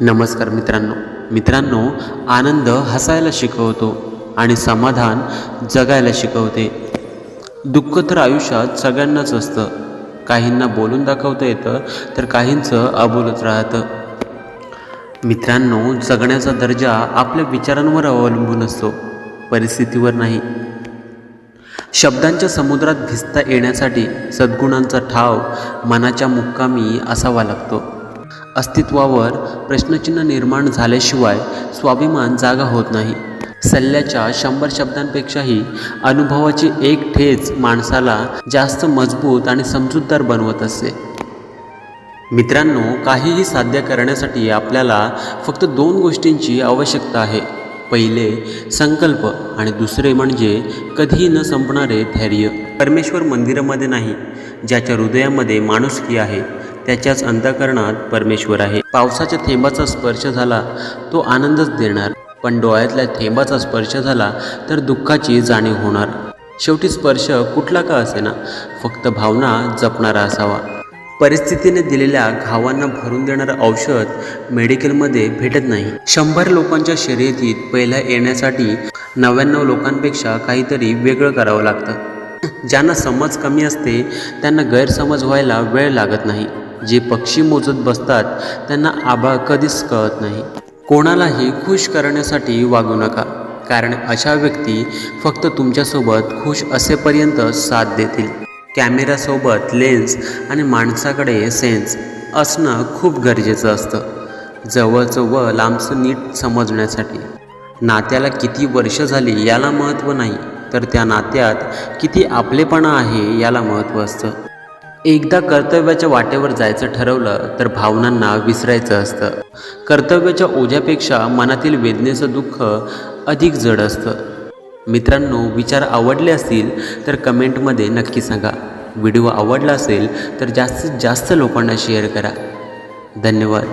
नमस्कार मित्रांनो. मित्रांनो आनंद हसायला शिकवतो आणि समाधान जगायला शिकवते. दुःख तर आयुष्यात सगळ्यांनाच असतं. काहींना बोलून दाखवता येतं तर काहींचं अबोलच राहतं. मित्रांनो जगण्याचा दर्जा आपल्या विचारांवर अवलंबून असतो परिस्थितीवर नाही. शब्दांच्या समुद्रात भिजता येण्यासाठी सद्गुणांचा ठाव मनाच्या मुक्कामी असावा लागतो. अस्तित्वावर प्रश्नचिन्ह निर्माण झाल्याशिवाय स्वाभिमान जागा होत नाही. सल्ल्याच्या शंभर शब्दांपेक्षाही अनुभवाची एक ठेच माणसाला जास्त मजबूत आणि समजूतदार बनवत असते मित्रांनो काहीही साध्य करण्यासाठी आपल्याला फक्त दोन गोष्टींची आवश्यकता आहे. पहिले संकल्प आणि दुसरे म्हणजे कधीही न संपणारे धैर्य. परमेश्वर मंदिरामध्ये नाही ज्याच्या हृदयामध्ये माणुसकी आहे. त्याच्याच अंधकरणात परमेश्वर आहे. पावसाच्या थेंबाचा स्पर्श झाला तो आनंदच देणार. पण डोळ्यातल्या थेंबाचा स्पर्श झाला तर दुःखाची जाणीव होणार. शेवटी स्पर्श कुठला का असेना? फक्त भावना जपणारा असावा. परिस्थितीने दिलेल्या घावांना भरून देणारं औषध मेडिकलमध्ये भेटत नाही. शंभर लोकांच्या शर्यतीत पहिल्या येण्यासाठी नव्याण्णव लोकांपेक्षा काहीतरी वेगळं करावं लागतं. ज्यांना समज कमी असते त्यांना गैरसमज व्हायला वेळ लागत नाही. जे पक्षी मोजत बसतात त्यांना आभाळ कधीच कळत नाही. कोणालाही खुश करण्यासाठी वागू नका कारण अशा व्यक्ती फक्त तुमच्यासोबत खुश असेपर्यंत साथ देतील. कॅमेऱ्यासोबत लेन्स आणि माणसाकडे सेन्स असणं खूप गरजेचं असतं. जवळचं व लांबचं नीट समजण्यासाठी. नात्याला किती वर्ष झाली याला महत्त्व नाही तर त्या नात्यात किती आपलेपणा आहे याला महत्त्व असतं. एकदा कर्तव्याच्या वाटेवर जायचं ठरवलं तर भावनांना विसरायचं असतं. कर्तव्याच्या ओझ्यापेक्षा मनातील वेदनेचं दुःख अधिक जड असतं. मित्रांनो विचार आवडले असतील तर कमेंटमध्ये नक्की सांगा. व्हिडिओ आवडला असेल तर जास्तीत जास्त लोकांना शेअर करा. धन्यवाद.